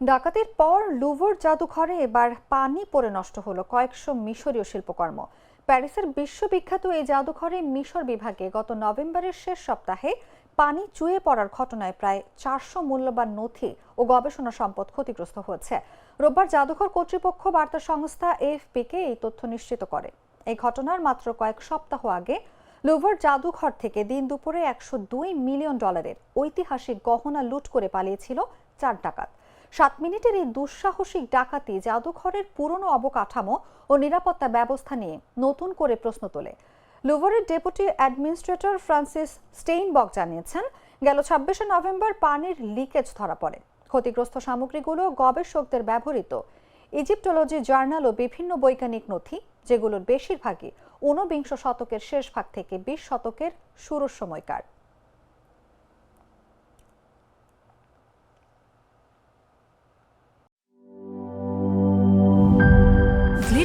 ডাকাতির পর লুভর জাদুঘরে এবার পানি পড়ে নষ্ট হলো কয়েকশো মিশরীয় শিল্পকর্ম। প্যারিসের বিশ্ববিখ্যাত এই জাদুঘরে মিশর বিভাগে গত নভেম্বরের শেষ সপ্তাহে পানি চুয়ে পড়ার ঘটনায় প্রায় চারশো মূল্যবান নথি ও গবেষণা সম্পদ ক্ষতিগ্রস্ত হয়েছে। রোববার জাদুঘর কর্তৃপক্ষ বার্তা সংস্থা এএফপিকে এই তথ্য নিশ্চিত করে। এই ঘটনার মাত্র কয়েক সপ্তাহ আগে লুভার জাদুঘর থেকে দিন দুপুরে একশো দুই মিলিয়ন ডলারের ঐতিহাসিক গহনা লুট করে পালিয়েছিল চার ডাকাত। সাত মিনিটের এই দুঃসাহসিক ডাকাতি জাদুঘরের পুরনো অবকাঠামো ও নিরাপত্তা ব্যবস্থা নিয়ে নতুন করে প্রশ্ন তোলে। লুভারের ডেপুটি অ্যাডমিনিস্ট্রেটর ফ্রান্সিস স্টেইনবক জানিয়েছেন, গেল ছাব্বিশে নভেম্বর পানির লিকেজ ধরা পড়ে। ক্ষতিগ্রস্ত সামগ্রীগুলো গবেষকদের ব্যবহৃত। ইজিপ্টোলজি জার্নাল ও বিভিন্ন বৈজ্ঞানিক নথি, যেগুলোর বেশিরভাগই ঊনবিংশ শতকের শেষ ভাগ থেকে বিশ শতকের শুরুর সময়কার।